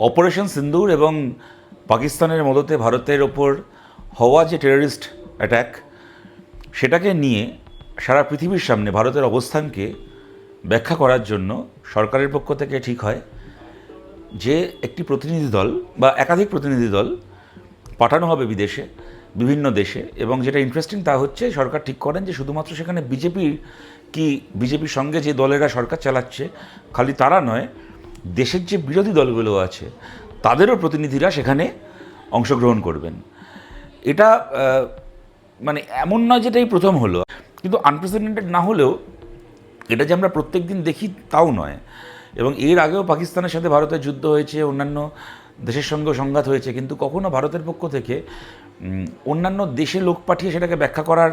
Operation সিন্দুর এবং পাকিস্তানের মদতে ভারতের ওপর হওয়া যে টেররিস্ট অ্যাট্যাক সেটাকে নিয়ে সারা পৃথিবীর সামনে ভারতের অবস্থানকে ব্যাখ্যা করার জন্য সরকারের পক্ষ থেকে ঠিক হয় যে একটি প্রতিনিধি দল বা একাধিক প্রতিনিধি দল পাঠানো হবে বিদেশে, বিভিন্ন দেশে এবং যেটা ইন্টারেস্টিং তা হচ্ছে সরকার ঠিক করেন যে শুধুমাত্র সেখানে বিজেপির কি বিজেপির সঙ্গে যে দলেরা সরকার চালাচ্ছে, খালি তারা নয় দেশের যে বিরোধী দলগুলো আছে, তাদেরও প্রতিনিধিরা সেখানে অংশগ্রহণ করবেন। এটা মানে এমন নয় যেটা এই প্রথম হলো, কিন্তু আনপ্রেসিডেন্টেড না হলেও এটা যে আমরা প্রত্যেক দিন দেখি তাও নয়। এবং এর আগেও পাকিস্তানের সাথে ভারতের যুদ্ধ হয়েছে, অন্যান্য দেশের সঙ্গেও সংঘাত হয়েছে, কিন্তু কখনো ভারতের পক্ষ থেকে অন্যান্য দেশে লোক পাঠিয়ে সেটাকে ব্যাখ্যা করার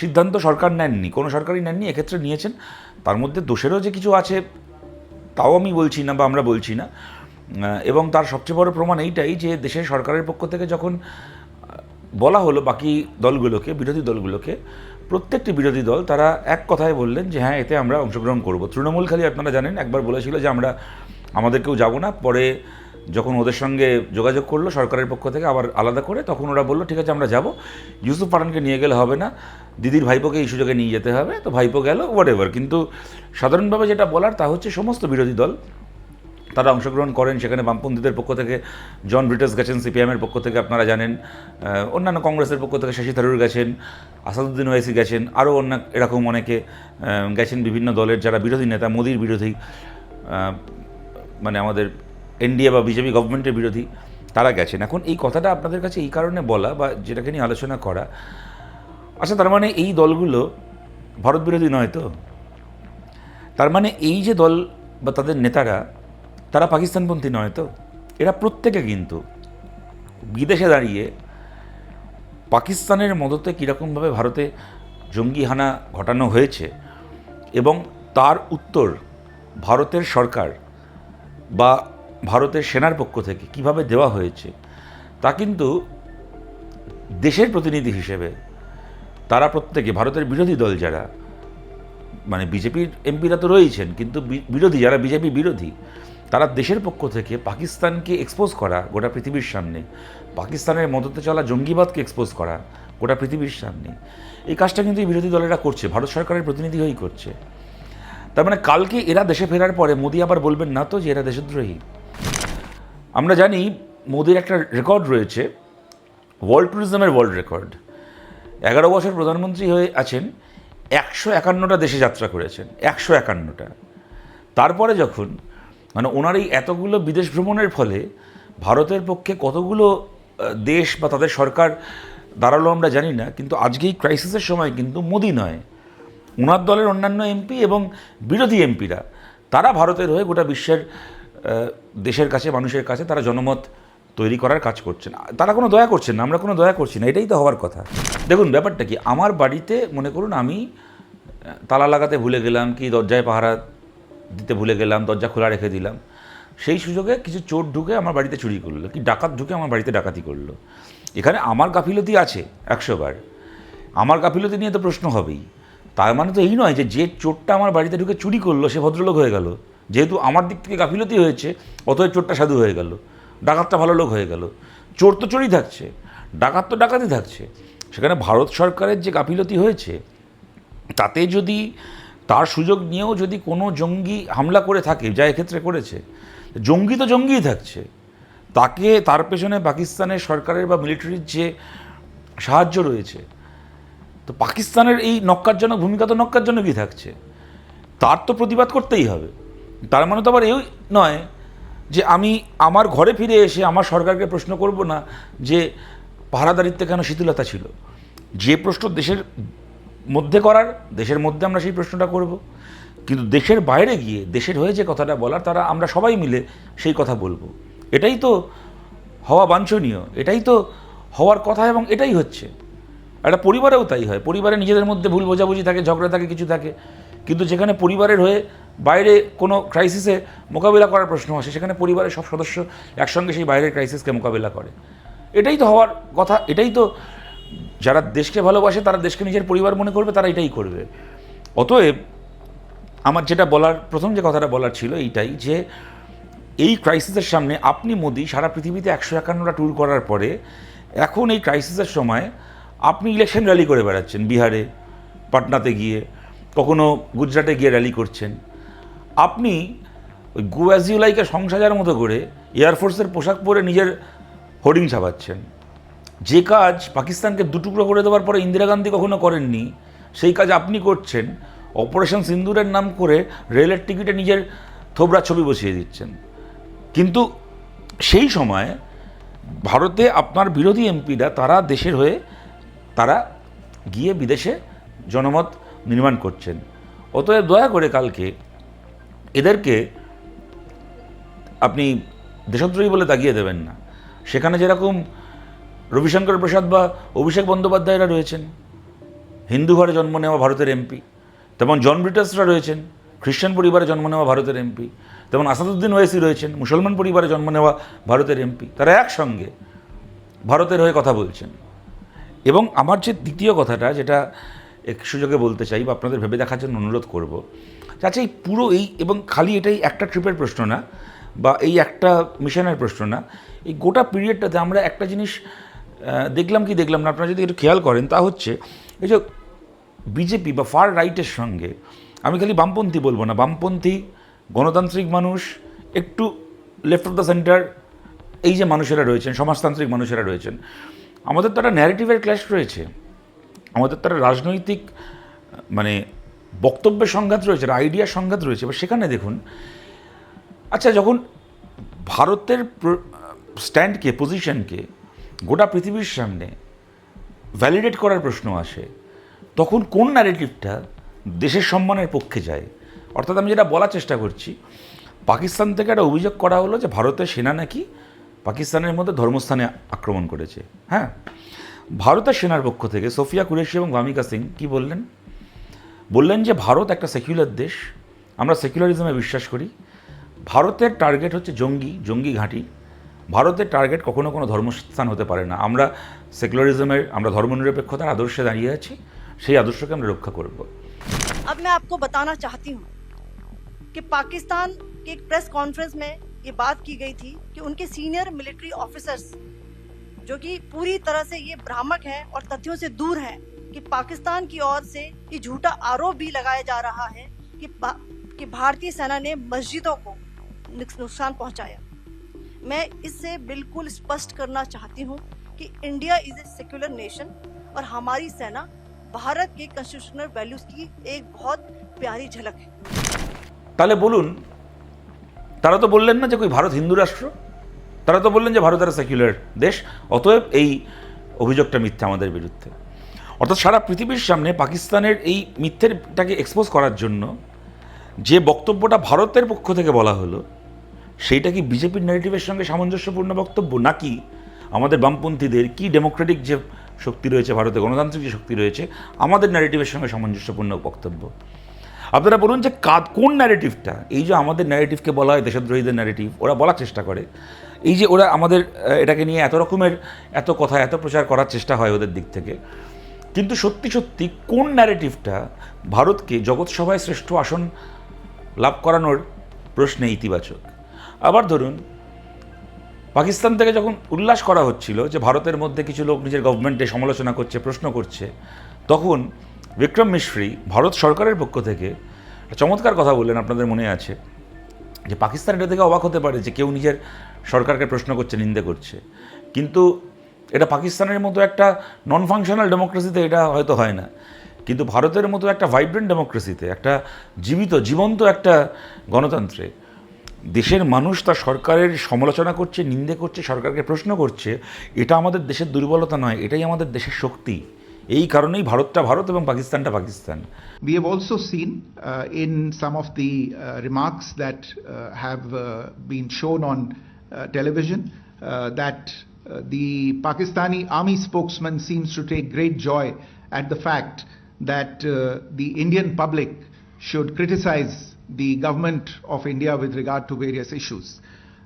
সিদ্ধান্ত সরকার নেননি, কোনো সরকারই নেননি, এক্ষেত্রে নিয়েছেন। তার মধ্যে দোষেরও যে কিছু আছে তাও আমি বলছি না বা আমরা বলছি না। এবং তার সবচেয়ে বড় প্রমাণ এইটাই যে দেশের সরকারের পক্ষ থেকে যখন বলা হলো বাকি দলগুলোকে, বিরোধী দলগুলোকে, প্রত্যেকটি বিরোধী দল তারা এক কথায় বললেন যে হ্যাঁ এতে আমরা অংশগ্রহণ করব। তৃণমূল খালি আপনারা জানেন, একবার বলেছিল যে আমরা, আমাদের কেউ যাব না, পরে যখন ওদের সঙ্গে যোগাযোগ করল সরকারের পক্ষ থেকে আবার আলাদা করে, তখন ওরা বলল, ঠিক আছে, আমরা যাব। ইউসুফ পাঠানকে নিয়ে গেলে হবে না। দিদির ভাইপোকে এই সুযোগে নিয়ে যেতে হবে। তো ভাইপো গেল হোয়াট এভার কিন্তু সাধারণভাবে যেটা বলার, তা হচ্ছে সমস্ত বিরোধী দল, তারা অংশগ্রহণ করেন। সেখানে বামপন্থীদের পক্ষ থেকে, জন ব্রিটাস গেছেন সিপিএমের পক্ষ থেকে আপনারা জানেন। অন্যান্য কংগ্রেসের পক্ষ থেকে শশী থারুর গেছেন, আসাদুদ্দিন ওয়াইসি গেছেন আরও অন্য, এরকম অনেকে গেছেন বিভিন্ন দলের যারা বিরোধী নেতা, মোদির বিরোধী। মানে আমাদের এনডিএ বা বিজেপি গভর্নমেন্টের বিরোধী তারা গেছেন। এখন এই কথাটা আপনাদের কাছে এই কারণে বলা বা যেটাকে নিয়ে আলোচনা করা আচ্ছা তার মানে এই দলগুলো ভারত বিরোধী নয় তো? তার মানে এই যে দল বা তাদের নেতারা, তারা পাকিস্তানপন্থী নয় তো? এরা প্রত্যেকে কিন্তু বিদেশে দাঁড়িয়ে পাকিস্তানের মদতে কীরকমভাবে ভারতে জঙ্গি হানা ঘটানো হয়েছে এবং তার উত্তর ভারতের সরকার বা ভারতের সেনার পক্ষ থেকে কীভাবে দেওয়া হয়েছে, তা কিন্তু দেশের প্রতিনিধি হিসেবে তারা প্রত্যেকে, ভারতের বিরোধী দল যারা মানে বিজেপির এমপিরা তো রয়েছেন, কিন্তু বিরোধী যারা, বিজেপি বিরোধী, তারা দেশের পক্ষ থেকে পাকিস্তানকে এক্সপোজ করা গোটা পৃথিবীর সামনে, পাকিস্তানের মদতে চলা জঙ্গিবাদকে এক্সপোজ করা গোটা পৃথিবীর সামনে। এই কাজটা কিন্তু এই বিরোধী দলেরা করছে, ভারত সরকারের প্রতিনিধি হয়েই করছে। তার মানে কালকে এরা দেশে ফেরার পরে মোদি আবার বলবেন, না তো যে এরা দেশদ্রোহী। আমরা জানি মোদির একটা রেকর্ড রয়েছে, ওয়ার্ল্ড ট্যুরিজমের ওয়ার্ল্ড রেকর্ড। এগারো বছর প্রধানমন্ত্রী হয়ে আছেন, একশো একান্নটা দেশে যাত্রা করেছেন, একশো একান্নটা। তারপরে যখন মানে ওনার এই এতগুলো বিদেশ ভ্রমণের ফলে ভারতের পক্ষে কতগুলো দেশ বা তাদের সরকার দাঁড়াল আমরা জানি না, কিন্তু আজকে এই ক্রাইসিসের সময় কিন্তু মোদি নয়। ওনার দলের অন্যান্য এমপি এবং বিরোধী এমপিরা, তারা ভারতের হয়ে গোটা বিশ্বের দেশের কাছে, মানুষের কাছে তারা জনমত তৈরি করার কাজ করছেন তারা কোনো দয়া করছেন না, আমরা কোনো দয়া করছি না, এটাই তো হওয়ার কথা। দেখুন, ব্যাপারটা কি? আমার বাড়িতে, মনে করুন, আমি তালা লাগাতে ভুলে গেলাম কি, দরজায় পাহারা দিতে ভুলে গেলাম, দরজা খোলা রেখে দিলাম। সেই সুযোগে কিছু চোর ঢুকে আমার বাড়িতে চুরি করল, কি ডাকাত ঢুকে আমার বাড়িতে ডাকাতি করল। এখানে আমার গাফিলতি আছে একশো বার আমার গাফিলতি নিয়ে তো প্রশ্ন হবেই। তার মানে তো এই নয় যে যে চোরটা আমার বাড়িতে ঢুকে চুরি করল, সে ভদ্রলোক হয়ে গেল। যেহেতু আমার দিক থেকে গাফিলতি হয়েছে, অতএব চোরটা সাধু হয়ে গেল, ডাকাতটা ভালো লোক হয়ে গেল। চোর তো চোরই থাকছে, ডাকাত তো ডাকাতই থাকছে। সেখানে ভারত সরকারের যে গাফিলতি হয়েছে, তাতে যদি তার সুযোগ নিয়েও যদি কোনো জঙ্গি হামলা করে থাকে, যা এক্ষেত্রে করেছে, জঙ্গি তো জঙ্গিই থাকছে, তাকে তার পেছনে পাকিস্তানের সরকারের বা মিলিটারির যে সাহায্য রয়েছে, তো পাকিস্তানের এই নক্কারজনক ভূমিকা তো নক্কারজনকই থাকছে, তার তো প্রতিবাদ করতেই হবে। তার মানে তো আবার এই নয় যে আমি আমার ঘরে ফিরে এসে আমার সরকারকে প্রশ্ন করব না যে পাহারাদারিত্বে কেন শিথিলতা ছিল? যে প্রশ্ন দেশের মধ্যে করার, দেশের মধ্যে আমরা সেই প্রশ্নটা করব। কিন্তু দেশের বাইরে গিয়ে, দেশের হয়ে যে কথাটা বলার, তারা আমরা সবাই মিলে সেই কথা বলব। এটাই তো হওয়া বাঞ্ছনীয়, এটাই তো হওয়ার কথা এবং এটাই হচ্ছে। একটা পরিবারেও তাই হয়, পরিবারে নিজেদের মধ্যে ভুল বোঝাবুঝি থাকে, ঝগড়া থাকে, কিছু থাকে। কিন্তু যেখানে পরিবারের হয়ে বাইরে কোনো ক্রাইসিসে মোকাবিলা করার প্রশ্ন আসে, সেখানে পরিবারের সব সদস্য একসঙ্গে সেই বাইরের ক্রাইসিসকে মোকাবিলা করে। এটাই তো হওয়ার কথা, এটাই তো যারা দেশকে ভালোবাসে, তারা দেশকে নিজের পরিবার মনে করবে, তারা এটাই করবে। অতএব, আমার যেটা বলার, প্রথম যে কথাটা বলার ছিল এইটাই যে, এই ক্রাইসিসের সামনে আপনি মোদি সারা পৃথিবীতে একশো একান্নটা ট্যুর করার পরে, এখন এই ক্রাইসিসের সময় আপনি ইলেকশন র্যালি করে বেড়াচ্ছেন বিহারে, পাটনাতে গিয়ে, কখনো গুজরাটে গিয়ে র্যালি করছেন। আপনি ওই গুয়াজিউলাইকে সংসাজার মতো করে এয়ারফোর্সের পোশাক পরে নিজের হোর্ডিং ছাপাচ্ছেন। যে কাজ পাকিস্তানকে দুটুকরো করে দেওয়ার পরে ইন্দিরা গান্ধী কখনো করেননি, সেই কাজ আপনি করছেন। অপারেশন সিন্দুরের নাম করে রেলের টিকিটে নিজের থোবরা ছবি বসিয়ে দিচ্ছেন। কিন্তু সেই সময় ভারতে আপনার বিরোধী এমপিরা তারা দেশের হয়ে তারা গিয়ে বিদেশে জনমত নির্মাণ করছেন। অতএব দয়া করে কালকে এদেরকে আপনি দেশদ্রোহী বলে তাগিয়ে দেবেন না। সেখানে যেরকম রবিশঙ্কর প্রসাদ বা অভিষেক বন্দ্যোপাধ্যায়রা রয়েছেন, হিন্দু ঘরে জন্ম নেওয়া ভারতের এমপি, তেমন জন ব্রিটাসরা রয়েছেন খ্রিস্টান পরিবারে জন্ম নেওয়া ভারতের এমপি, তেমন আসাদুদ্দিন ওয়েসি রয়েছেন, মুসলমান পরিবারে জন্ম নেওয়া ভারতের এমপি, তারা একসঙ্গে ভারতের হয়ে কথা বলছেন। এবং আমার যে দ্বিতীয় কথাটা, যেটা এক সুযোগে বলতে চাই বা আপনাদের ভেবে দেখার জন্য অনুরোধ করব আচ্ছা এই পুরো এই এবং খালি এটাই একটা ট্রিপের প্রশ্ন না, বা এই একটা মিশনের প্রশ্ন না, এই গোটা পিরিয়ডটাতে আমরা একটা জিনিস দেখলাম কি দেখলাম না, আপনারা যদি একটু খেয়াল করেন, তা হচ্ছে, এই যে বিজেপি বা ফার রাইটের সঙ্গে, আমি খালি বামপন্থী বলব না, বামপন্থী গণতান্ত্রিক মানুষ, একটু লেফট অফ দ্য সেন্টার এই যে মানুষেরা রয়েছেন, সমাজতান্ত্রিক মানুষেরা রয়েছেন, আমাদের তো একটা ন্যারেটিভের ক্ল্যাশ রয়েছে, আমাদের তো একটা রাজনৈতিক মানে বক্তব্যের সংঘাত রয়েছে, আর আইডিয়ার সংঘাত রয়েছে, এবার সেখানে দেখুন। আচ্ছা যখন ভারতের স্ট্যান্ডকে পজিশনকে গোটা পৃথিবীর সামনে ভ্যালিডেট করার প্রশ্ন আসে, তখন কোন ন্যারেটিভটা দেশের সম্মানের পক্ষে যায়? অর্থাৎ আমি যেটা বলার চেষ্টা করছি, পাকিস্তান থেকে একটা অভিযোগ করা হলো যে ভারতের সেনা নাকি পাকিস্তানের মধ্যে ধর্মস্থানে আক্রমণ করেছে। হ্যাঁ ভারতের সেনার পক্ষ থেকে সোফিয়া কুরেশি এবং ভামিকা সিং কি বললেন? বললেন যে ভারত একটা সেকুলার দেশ আমরা সেকুলারিজমে বিশ্বাস করি ভারতের টার্গেট হচ্ছে জঙ্গি জঙ্গি ঘাঁটি ভারতের টার্গেট কখনো কোনো ধর্মস্থান হতে পারে না আমরা সেকুলারিজমের আমরা ধর্মনিরপেক্ষতার আদর্শে দাঁড়িয়ে আছি সেই আদর্শকে আমরা রক্ষা করব अब मैं आपको बताना चाहती हूँ कि पाकिस्तान के एक प्रेस कॉन्फ्रेंस में ये बात की गई थी कि उनके सीनियर मिलिट्री ऑफिसर्स जो कि पूरी तरह से ये भ्रामक है और तथ्यों से दूर है कि पाकिस्तान की ओर से ये झूठा आरोप भी लगाया जा रहा है कि भा- कि भारतीय सेना ने मस्जिदों को नुक- नुकसान पहुंचाया मैं इससे बिल्कुल स्पष्ट करना चाहती हूँ कि India is a secular nation और हमारी सेना भारत के कॉन्स्टिट्यूशनल वैल्यूज की एक बहुत प्यारी झलक है তাহলে বলুন তারা তো বললেন না যে কই ভারত হিন্দু রাষ্ট্র তারা তো বললেন যে ভারত একটা সেকুলার দেশ অতএব এই অভিযোগটা মিথ্যা আমাদের বিরুদ্ধে অর্থাৎ সারা পৃথিবীর সামনে পাকিস্তানের এই মিথ্যেরটাকে এক্সপোজ করার জন্য যে বক্তব্যটা ভারতের পক্ষ থেকে বলা হলো, সেইটা কি বিজেপির ন্যারেটিভের সঙ্গে সামঞ্জস্যপূর্ণ বক্তব্য? নাকি আমাদের বামপন্থীদের কি ডেমোক্রেটিক যে শক্তি রয়েছে ভারতে গণতান্ত্রিক যে শক্তি রয়েছে, আমাদের ন্যারেটিভের সঙ্গে সামঞ্জস্যপূর্ণ বক্তব্য? আপনারা বলুন যে কাদ কোন ন্যারেটিভটা এই যে আমাদের ন্যারেটিভকে বলা হয় দেশদ্রোহীদের ন্যারেটিভ ওরা বলার চেষ্টা করে। এই যে ওরা আমাদের এটাকে নিয়ে এত রকমের এত কথা, এত প্রচার করার চেষ্টা হয় ওদের দিক থেকে। কিন্তু সত্যি সত্যি কোন ন্যারেটিভটা ভারতকে জগৎসভায় শ্রেষ্ঠ আসন লাভ করানোর প্রশ্নে ইতিবাচক? আবার ধরুন, পাকিস্তান থেকে যখন উল্লাস করা হচ্ছিল যে ভারতের মধ্যে কিছু লোক নিজের গভর্নমেন্টে সমালোচনা করছে, প্রশ্ন করছে, তখন বিক্রম মিশ্রি ভারত সরকারের পক্ষ থেকে চমৎকার কথা বললেন, আপনাদের মনে আছে? যে পাকিস্তান এটা থেকে অবাক হতে পারে যে কেউ নিজের সরকারকে প্রশ্ন করছে, নিন্দে করছে। কিন্তু এটা পাকিস্তানের মতো একটা নন ফাংশনাল ডেমোক্রেসিতে এটা হয়তো হয় না। কিন্তু ভারতের মতো একটা ভাইব্রেন্ট ডেমোক্রেসিতে একটা জীবিত জীবন্ত একটা গণতন্ত্রে দেশের মানুষ তার সরকারের সমালোচনা করছে নিন্দে করছে সরকারকে প্রশ্ন করছে এটা আমাদের দেশের দুর্বলতা নয় এটাই আমাদের দেশের শক্তি। এই কারণেই ভারতটা ভারত এবং পাকিস্তানটা Pakistan. Of the uh, remarks that uh, have uh, been shown on uh, television uh, that uh, the Pakistani army spokesman seems to take great joy at the fact that uh, the Indian public should criticize the government of India with regard to various issues.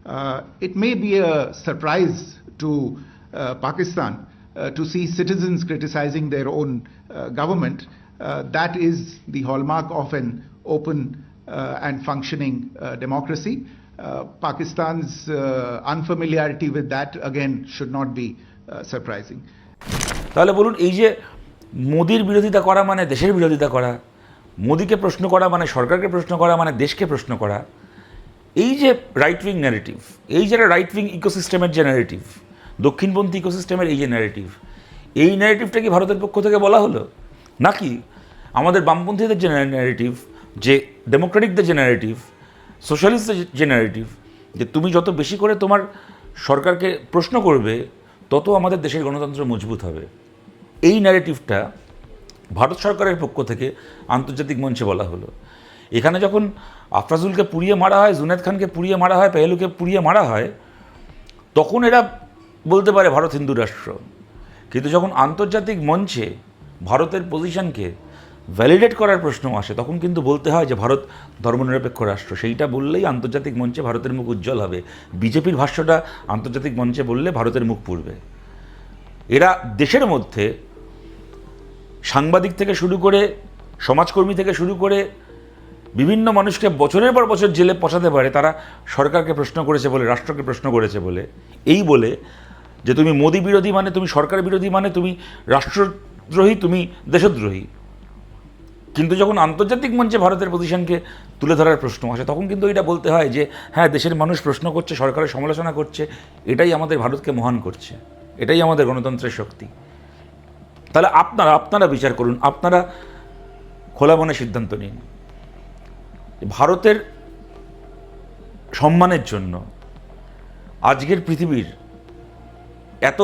Uh, it may be a surprise to uh, Pakistan to see citizens criticizing their own government. That is the hallmark of an open uh, and functioning uh, democracy. Uh, Pakistan's uh, unfamiliarity with that again should not be uh, surprising. তাহলে বলুন এই যে মোদির বিরোধিতা করা মানে দেশের বিরোধিতা করা মোদিকে প্রশ্ন করা মানে সরকারকে প্রশ্ন করা মানে দেশকে প্রশ্ন করা এই যে রাইট উইং ন্যারেটিভ এই যে রাইট উইং ইকোসিস্টেমের যে ন্যারেটিভ দক্ষিণপন্থী ইকোসিস্টেমের এই যে ন্যারেটিভ এই ন্যারেটিভটা কি ভারতের পক্ষ থেকে বলা হলো নাকি আমাদের বামপন্থীদের যে ন্যারেটিভ যে ডেমোক্রেটিকদের যে ন্যারেটিভ সোশ্যালিস্টদের জেনারেটিভ, যে তুমি যত বেশি করে তোমার সরকারকে প্রশ্ন করবে, তত আমাদের দেশের গণতন্ত্র মজবুত হবে। এই ন্যারেটিভটা ভারত সরকারের পক্ষ থেকে আন্তর্জাতিক মঞ্চে বলা হলো। এখানে যখন আফরাজুলকে পুড়িয়ে মারা হয়, জুনেদ খানকে পুড়িয়ে মারা হয়, পেহেলুকে পুড়িয়ে মারা হয়, তখন এরা বলতে পারে ভারত হিন্দু রাষ্ট্র। কিন্তু যখন আন্তর্জাতিক মঞ্চে ভারতের পজিশনকে ভ্যালিডেট করার প্রশ্ন আসে। তখন কিন্তু বলতে হয় যে, ভারত ধর্মনিরপেক্ষ রাষ্ট্র। সেইটা বললেই আন্তর্জাতিক মঞ্চে ভারতের মুখ উজ্জ্বল হবে। বিজেপির ভাষ্যটা আন্তর্জাতিক মঞ্চে বললে ভারতের মুখ পুড়বে। এরা দেশের মধ্যে সাংবাদিক থেকে শুরু করে, সমাজকর্মী থেকে শুরু করে, বিভিন্ন মানুষকে বছরের পর বছর জেলে পচাতে পারে, তারা সরকারকে প্রশ্ন করেছে বলে, রাষ্ট্রকে প্রশ্ন করেছে বলে। এই বলে যে, তুমি মোদী বিরোধী মানে তুমি সরকার বিরোধী মানে তুমি রাষ্ট্রদ্রোহী, তুমি দেশদ্রোহী। কিন্তু যখন আন্তর্জাতিক মঞ্চে ভারতের পজিশনকে তুলে ধরার প্রশ্ন আসে, তখন কিন্তু এটা বলতে হয় যে হ্যাঁ দেশের মানুষ প্রশ্ন করছে, সরকারের সমালোচনা করছে, এটাই আমাদের ভারতকে মহান করছে। এটাই আমাদের গণতন্ত্রের শক্তি। তাহলে আপনারা আপনারা বিচার করুন, আপনারা খোলা মনে সিদ্ধান্ত নিন। ভারতের সম্মানের জন্য আজকের পৃথিবীর এত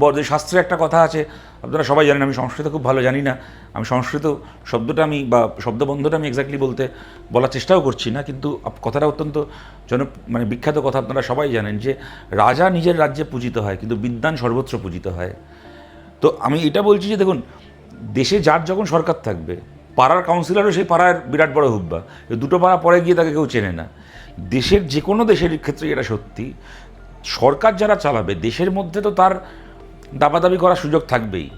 বড় যে শাস্ত্রে একটা কথা আছে আপনারা সবাই জানেন, আমি সংস্কৃত খুব ভালো জানি না। আমি সংস্কৃত শব্দটা আমি বা শব্দবন্ধটা আমি এক্স্যাক্টলি বলতে, বলার চেষ্টাও করছি না, কিন্তু কথাটা অত্যন্ত জন মানে বিখ্যাত কথা আপনারা সবাই জানেন যে, রাজা নিজের রাজ্যে পূজিত হয়, কিন্তু বিদ্যান সর্বত্র পূজিত হয়। তো আমি এটা বলছি যে দেখুন, দেশে যার যখন সরকার থাকবে, পাড়ার কাউন্সিলরও সেই পাড়ার বিরাট বড় হুব্বা। দুটো পাড়া পরে গিয়ে তাকে কেউ চেনে না। দেশের যে কোনো দেশের ক্ষেত্রে এটা সত্যি। সরকার যারা চালাবে, দেশের মধ্যে তো তার দাবাদাবি করার সুযোগ থাকবেই।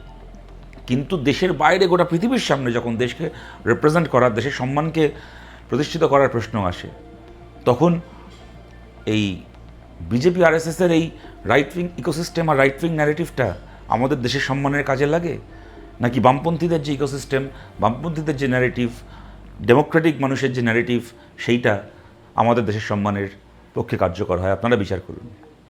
কিন্তু দেশের বাইরে গোটা পৃথিবীর সামনে যখন দেশকে রিপ্রেজেন্ট করার, দেশের সম্মানকে প্রতিষ্ঠিত করার প্রশ্ন আসে, তখন এই বিজেপি আরএসএসের এই রাইট উইং ইকোসিস্টেম আর রাইট উইং ন্যারেটিভটা আমাদের দেশের সম্মানের কাজে লাগে? নাকি বামপন্থীদের যে ইকোসিস্টেম বামপন্থীদের যে ন্যারেটিভ ডেমোক্রেটিক মানুষের যে ন্যারেটিভ সেইটা আমাদের দেশের সম্মানের পক্ষে কার্যকর হয়? আপনারা বিচার করুন।